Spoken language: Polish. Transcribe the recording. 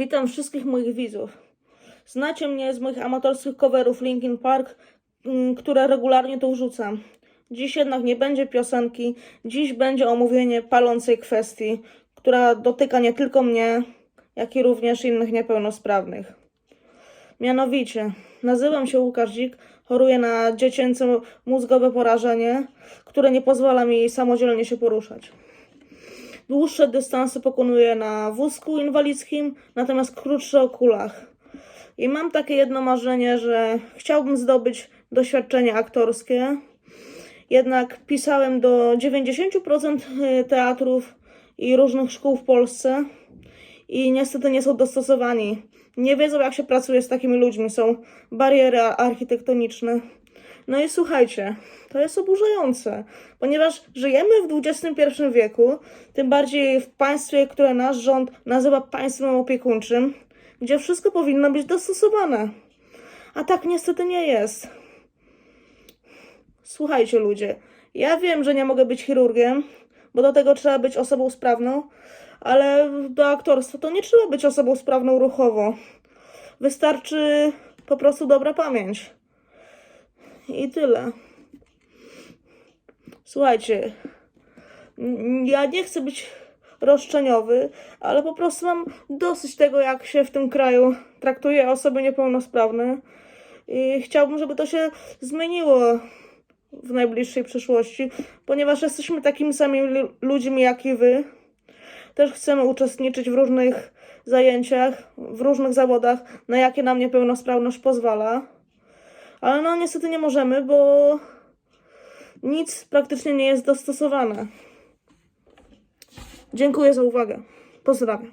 Witam wszystkich moich widzów. Znacie mnie z moich amatorskich coverów Linkin Park, mm, które regularnie tu wrzucam. Dziś jednak nie będzie piosenki, dziś będzie omówienie palącej kwestii, która dotyka nie tylko mnie, jak i również innych niepełnosprawnych. Mianowicie, nazywam się Łukasz Dzik, choruję na dziecięce mózgowe porażenie, które nie pozwala mi samodzielnie się poruszać. Dłuższe dystanse pokonuję na wózku inwalidzkim, natomiast krótsze o kulach. I mam takie jedno marzenie, że chciałbym zdobyć doświadczenie aktorskie. Jednak pisałem do 90% teatrów i różnych szkół w Polsce i niestety nie są dostosowani. Nie wiedzą, jak się pracuje z takimi ludźmi, są bariery architektoniczne. No i słuchajcie, to jest oburzające, ponieważ żyjemy w XXI wieku, tym bardziej w państwie, które nasz rząd nazywa państwem opiekuńczym, gdzie wszystko powinno być dostosowane. A tak niestety nie jest. Słuchajcie, ludzie, ja wiem, że nie mogę być chirurgiem, bo do tego trzeba być osobą sprawną, ale do aktorstwa to nie trzeba być osobą sprawną ruchowo. Wystarczy po prostu dobra pamięć. I tyle. Słuchajcie, ja nie chcę być roszczeniowy, ale po prostu mam dosyć tego, jak się w tym kraju traktuje osoby niepełnosprawne. I chciałbym, żeby to się zmieniło w najbliższej przyszłości, ponieważ jesteśmy takimi samymi lu- ludźmi jak i wy. Też chcemy uczestniczyć w różnych zajęciach, w różnych zawodach, na jakie nam niepełnosprawność pozwala. Ale no niestety nie możemy, bo nic praktycznie nie jest dostosowane. Dziękuję za uwagę. Pozdrawiam.